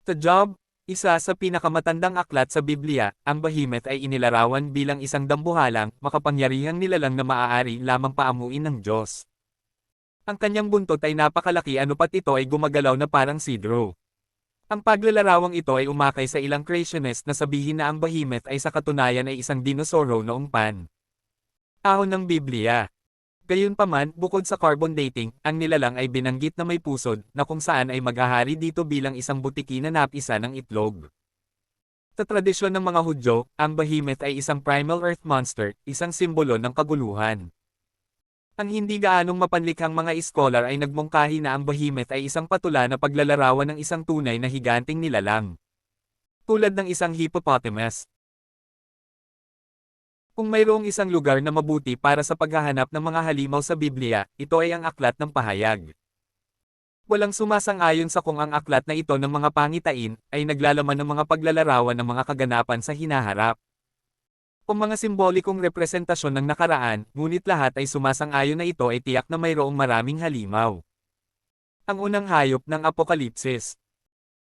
Sa Job, isa sa pinakamatandang aklat sa Biblia, ang Behemoth ay inilarawan bilang isang dambuhalang, makapangyarihang nilalang na maaari lamang paamuin ng Diyos. Ang kanyang buntot ay napakalaki anupat ito ay gumagalaw na parang sidro. Ang paglalarawang ito ay umakay sa ilang creationist na sabihin na ang Behemoth ay sa katunayan ay isang dinosauro noong pan. Ahon ng Biblia. Gayunpaman, bukod sa carbon dating, ang nilalang ay binanggit na may pusod, na kung saan ay maghahari dito bilang isang butiki na napisa ng itlog. Sa tradisyon ng mga Hudyo, ang behemoth ay isang primal earth monster, isang simbolo ng kaguluhan. Ang hindi gaanong mapanlikhang mga iskolar ay nagmungkahi na ang behemoth ay isang patula na paglalarawan ng isang tunay na higanting nilalang. Tulad ng isang hippopotamus, kung mayroong isang lugar na mabuti para sa paghahanap ng mga halimaw sa Biblia, ito ay ang aklat ng pahayag. Walang sumasang-ayon sa kung ang aklat na ito ng mga pangitain ay naglalaman ng mga paglalarawan ng mga kaganapan sa hinaharap. O mga simbolikong representasyon ng nakaraan, ngunit lahat ay sumasang-ayon na ito ay tiyak na mayroong maraming halimaw. Ang unang hayop ng Apokalipsis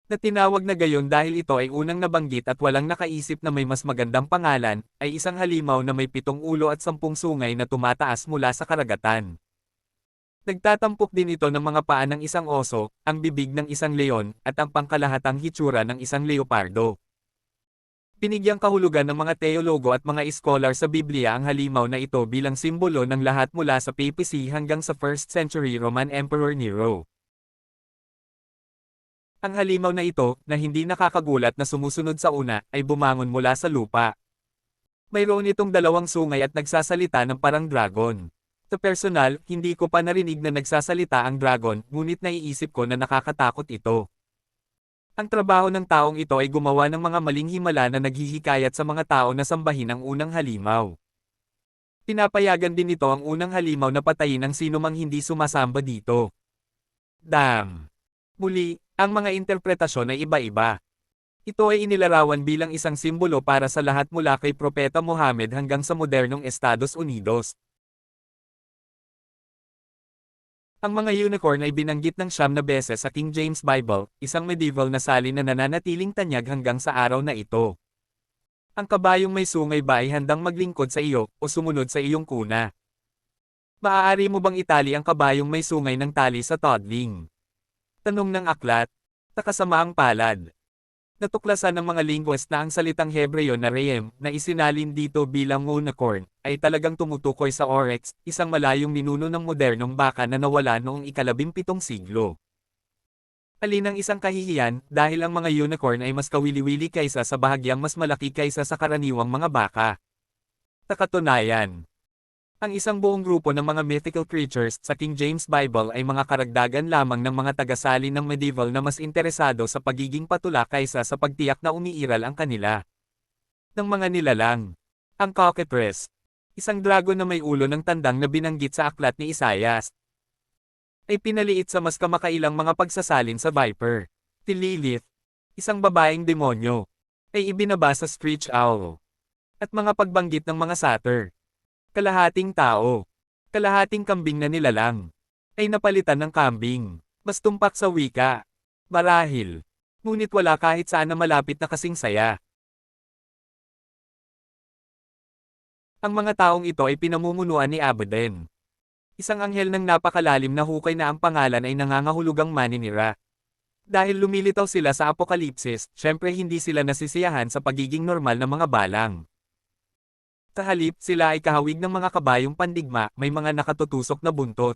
na tinawag na gayon dahil ito ay unang nabanggit at walang nakaisip na may mas magandang pangalan, ay isang halimaw na may pitong ulo at sampung sungay na tumataas mula sa karagatan. Nagtatampok din ito ng mga paa ng isang oso, ang bibig ng isang leon, at ang pangkalahatang hitsura ng isang leopardo. Binigyang kahulugan ng mga teologo at mga iskolar sa Biblia ang halimaw na ito bilang simbolo ng lahat mula sa papacy hanggang sa 1st century Roman Emperor Nero. Ang halimaw na ito, na hindi nakakagulat na sumusunod sa una, ay bumangon mula sa lupa. Mayroon itong dalawang sungay at nagsasalita ng parang dragon. Sa personal, hindi ko pa narinig na nagsasalita ang dragon, ngunit naiisip ko na nakakatakot ito. Ang trabaho ng taong ito ay gumawa ng mga maling himala na naghihikayat sa mga tao na sambahin ang unang halimaw. Pinapayagan din ito ang unang halimaw na patayin ang sinumang hindi sumasamba dito. Damn! Muli, ang mga interpretasyon ay iba-iba. Ito ay inilarawan bilang isang simbolo para sa lahat mula kay Propeta Muhammad hanggang sa modernong Estados Unidos. Ang mga unicorn ay binanggit ng siyam na beses sa King James Bible, isang medieval na salin na nananatiling tanyag hanggang sa araw na ito. Ang kabayong may sungay ba ay handang maglingkod sa iyo o sumunod sa iyong kuna? Maaari mo bang itali ang kabayong may sungay ng tali sa toddling? Tanong ng aklat, takasamaang palad. Natuklasan ng mga linguist na ang salitang Hebreo na reem, na isinalin dito bilang unicorn, ay talagang tumutukoy sa oryx, isang malayong ninuno ng modernong baka na nawala noong ikalabimpitong siglo. Alin ang isang kahihiyan, dahil ang mga unicorn ay mas kawili-wili kaysa sa bahagyang mas malaki kaysa sa karaniwang mga baka. Sa katunayan, ang isang buong grupo ng mga mythical creatures sa King James Bible ay mga karagdagan lamang ng mga tagasali ng medieval na mas interesado sa pagiging patula kaysa sa pagtiyak na umiiral ang kanila. Ng mga nilalang. Ang cockatrice. Isang dragon na may ulo ng tandang na binanggit sa aklat ni Isaias. Ay pinaliit sa mas kamakailang mga pagsasalin sa Viper. Si Lilith. Isang babaeng demonyo. Ay ibinaba sa Screech Owl. At mga pagbanggit ng mga satyr kalahating tao, kalahating kambing na nilalang, ay napalitan ng kambing, mas tumpak sa wika, marahil, ngunit wala kahit saan na malapit na kasing saya. Ang mga taong ito ay pinamumunuan ni Abaddon. Isang anghel ng napakalalim na hukay na ang pangalan ay nangangahulugang maninira. Dahil lumilitaw sila sa apokalipsis, syempre hindi sila nasisiyahan sa pagiging normal na mga balang. Sa halip, sila ay kahawig ng mga kabayong pandigma, may mga nakatutusok na buntot.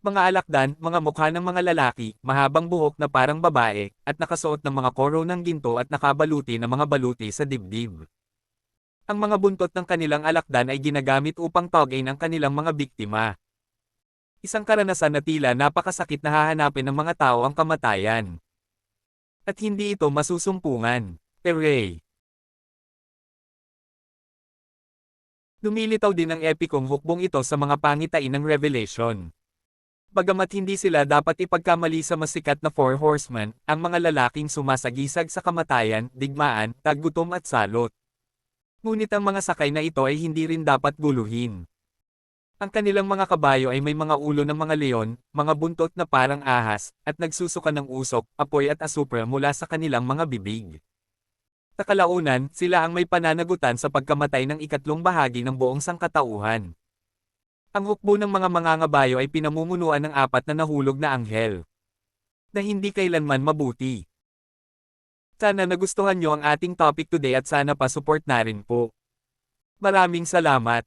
Mga alakdan, mga mukha ng mga lalaki, mahabang buhok na parang babae, at nakasuot ng mga koro ng ginto at nakabaluti ng mga baluti sa dibdib. Ang mga buntot ng kanilang alakdan ay ginagamit upang tawagin ang kanilang mga biktima. Isang karanasan na tila napakasakit na hahanapin ng mga tao ang kamatayan. At hindi ito masusumpungan. Hooray! Lumilitaw din ang epikong hukbong ito sa mga pangitain ng Revelation. Bagamat hindi sila dapat ipagkamali sa masikat na Four Horsemen, ang mga lalaking sumasagisag sa kamatayan, digmaan, taggutom at salot. Ngunit ang mga sakay na ito ay hindi rin dapat guluhin. Ang kanilang mga kabayo ay may mga ulo ng mga leon, mga buntot na parang ahas, at nagsusuka ng usok, apoy at asupra mula sa kanilang mga bibig. Kalaunan, sila ang may pananagutan sa pagkamatay ng ikatlong bahagi ng buong sangkatauhan. Ang hukbo ng mga mangangabayo ay pinamumunuan ng apat na nahulog na anghel. Na hindi kailanman mabuti. Sana nagustuhan nyo ang ating topic today at sana pa support na rin po. Maraming salamat.